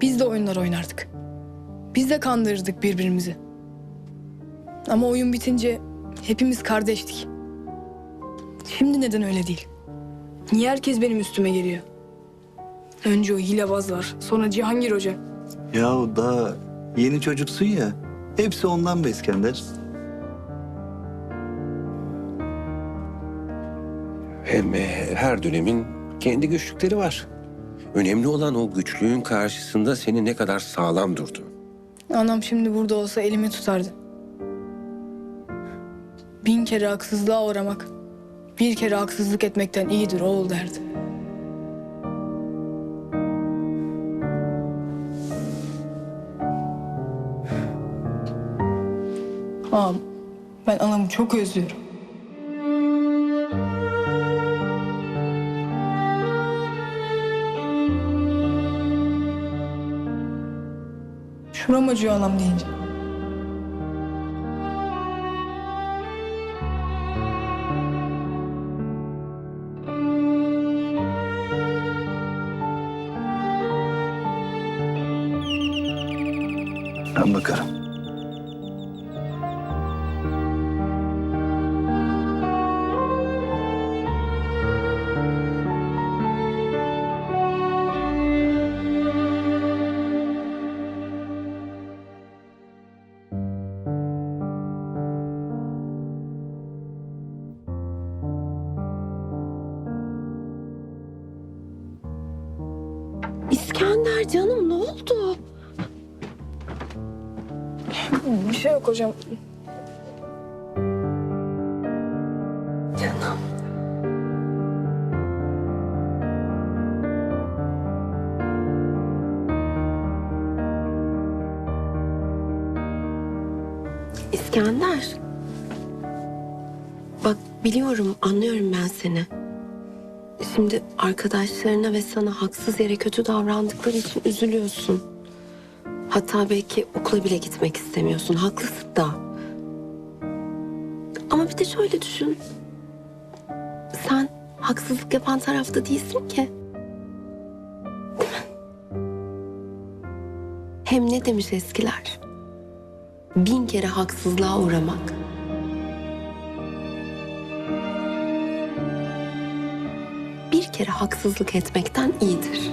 Biz de oyunlar oynardık. Biz de kandırırdık birbirimizi. Ama oyun bitince hepimiz kardeştik. Şimdi neden öyle değil? Niye herkes benim üstüme geliyor? Önce o hilebazlar, sonra Cihangir Hoca. Yahu daha yeni çocuksun ya. Hepsi ondan be İskender. Hem e, her dönemin kendi güçlükleri var. Önemli olan o güçlüğün karşısında senin ne kadar sağlam durduğun. Anam şimdi burada olsa elimi tutardı. Bin kere haksızlığa uğramak, bir kere haksızlık etmekten iyidir oğul derdi. Ağam, ben anamı çok özlüyorum. Şuram acıyor anam deyince. Ben bakarım. İskender canım ne oldu? Bir şey yok hocam. Canım. İskender. Bak biliyorum, anlıyorum ben seni. Şimdi arkadaşlarına ve sana haksız yere kötü davrandıkları için üzülüyorsun. Hatta belki okula bile gitmek istemiyorsun. Haklısın da. Ama bir de şöyle düşün. Sen haksızlık yapan tarafta değilsin ki. Değil mi? Hem ne demiş eskiler? Bin kere haksızlığa uğramak. Bir kere haksızlık etmekten iyidir.